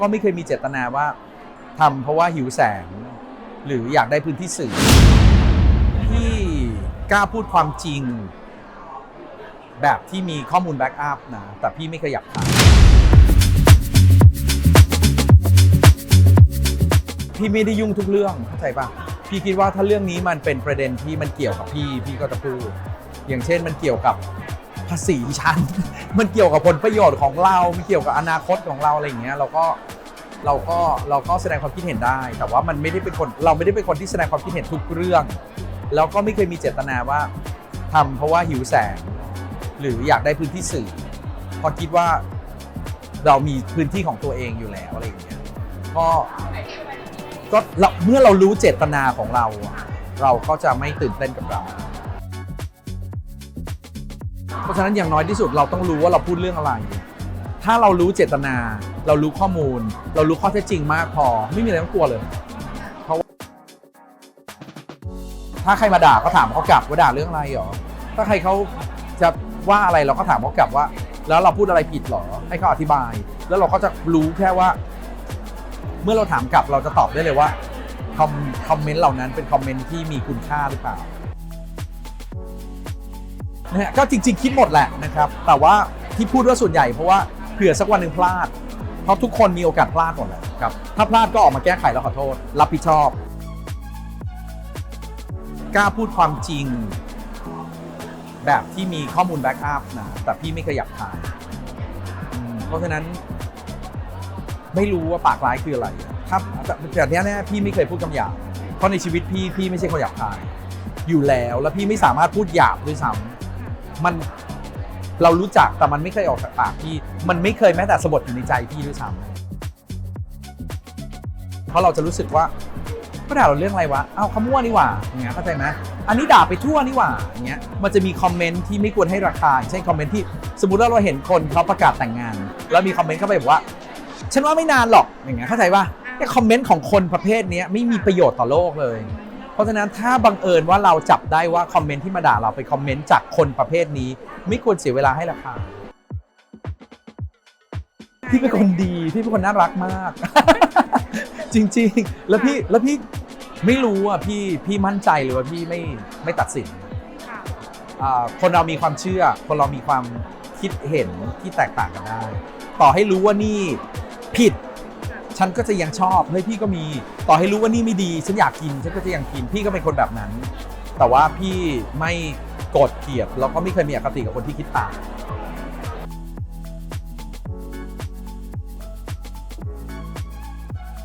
ก็ไม่เคยมีเจตนาว่าทำเพราะว่าหิวแสง หรืออยากได้พื้นที่สื่อ ที่กล้าพูดความจริง แบบที่มีข้อมูลแบ็กอัพนะ แต่พี่ไม่เคยอยากขายพี่ไม่ได้ยุ่งทุกเรื่องเข้าใจปะพี่คิดว่าถ้าเรื่องนี้มันเป็นประเด็นที่มันเกี่ยวกับพี่ พี่ก็จะพูด อย่างเช่นมันเกี่ยวกับ ภาษีฉันมันเกี่ยวกับผลประโยชน์ของเรา มันเกี่ยวกับอนาคตของเราอะไรอย่างเงี้ยเราก็เราก็เราก็แสดงความคิดเห็นได้ แต่ว่ามันไม่ได้เป็นคนเราไม่ได้เป็นคนที่แสดงความคิดเห็นทุกเรื่อง แล้วก็ไม่เคยมีเจตนาว่าทำเพราะว่าหิวแสง หรืออยากได้พื้นที่สื่อเพราะคิดว่าเรามีพื้นที่ของตัวเองอยู่แล้วอะไรอย่างเงี้ยก็ก็เราเมื่อเรารู้เจตนาของเรา เราก็จะไม่ตื่นเต้นกับดรา เพราะฉะนั้นอย่างน้อยที่สุดเราต้องรู้ว่าเราพูดเรื่องอะไร ถ้าเรารู้เจตนา เรารู้ข้อมูล เรารู้ข้อเท็จจริงมากพอ ไม่มีอะไรต้องกลัวเลย เพราะถ้าใครมาด่าก็ถามเขากลับว่าด่าเรื่องอะไรหรอ ถ้าใครเขาจะว่าอะไรเราก็ถามเขากลับว่า แล้วเราพูดอะไรผิดหรอ ให้เขาอธิบาย แล้วเราก็จะรู้แค่ว่า เมื่อเราถามกลับเราจะตอบได้เลยว่าคอมเมนต์เหล่านั้นเป็นคอมเมนต์ที่มีคุณค่าหรือเปล่า นะฮะก็จริง ๆ คิดหมดแหละนะครับ แต่ว่าที่พูดว่าส่วนใหญ่เพราะว่าเผื่อสักวันหนึ่งพลาด เพราะทุกคนมีโอกาสพลาดหมดแหละครับ ถ้าพลาดก็ออกมาแก้ไขแล้วขอโทษ รับผิดชอบ กล้าพูดความจริง แบบที่มีข้อมูลแบ็กอัพนะ แต่พี่ไม่เคยอยากขายอืมเพราะฉะนั้น ไม่รู้ว่าปากร้ายคืออะไรถ้าแต่แต่เนี้ยเนี่ยพี่ไม่เคยพูดคำหยาบเพราะในชีวิตพี่พี่ไม่ใช่คนหยาบคาย อยู่แล้ว แล้วพี่ไม่สามารถพูดหยาบด้วยซ้ำ มันเรารู้จักแต่มันไม่เคยออกจากปากพี่ มันไม่เคยแม้แต่สะบดอยู่ในใจพี่ด้วยซ้ำเพราะเราจะรู้สึกว่าก็ด่าเราเรื่องอะไรวะเอ้าเขามั่วนี่หว่าอย่างเงี้ยเข้าใจไหมอันนี้ด่าไปทั่วนี่หว่าอย่างเงี้ย มันจะมีคอมเมนต์ที่ไม่ควรให้ราคาเช่นคอมเมนต์ที่สมมติว่าเราเห็นคนเขาประกาศแต่งงาน แล้วมีคอมเมนต์เข้าไปบอกว่า ฉันว่าไม่นานหรอกอย่างเงี้ยเข้าใจป่ะเนี่ยคอมเมนต์ของคนประเภทนี้ไม่มีประโยชน์ต่อโลกเลย เพราะฉะนั้นถ้าบังเอิญว่าเราจับได้ว่าคอมเมนต์ที่มาด่าเราเป็นคอมเมนต์จากคนประเภทนี้ ไม่ควรเสียเวลาให้ราคาพี่เป็นคนดีพี่เป็นคนน่ารักมาก จริงๆ แล้วพี่แล้วพี่ไม่รู้อะพี่พี่มั่นใจเลยว่าพี่ไม่ไม่ตัดสินค่ะอ่าคนเรามีความเชื่อ คนเรามีความคิดเห็นที่แตกต่างกันได้ ต่อให้รู้ว่านี่ผิด ฉันก็จะยังชอบเฮ้ยพี่ก็มีต่อให้รู้ว่านี่ไม่ดี ฉันอยากกินฉันก็จะยังกินพี่ก็เป็นคนแบบนั้น แต่ว่าพี่ไม่โกรธเกลียดแล้วก็ไม่เคยมีอคติกับคนที่คิดต่าง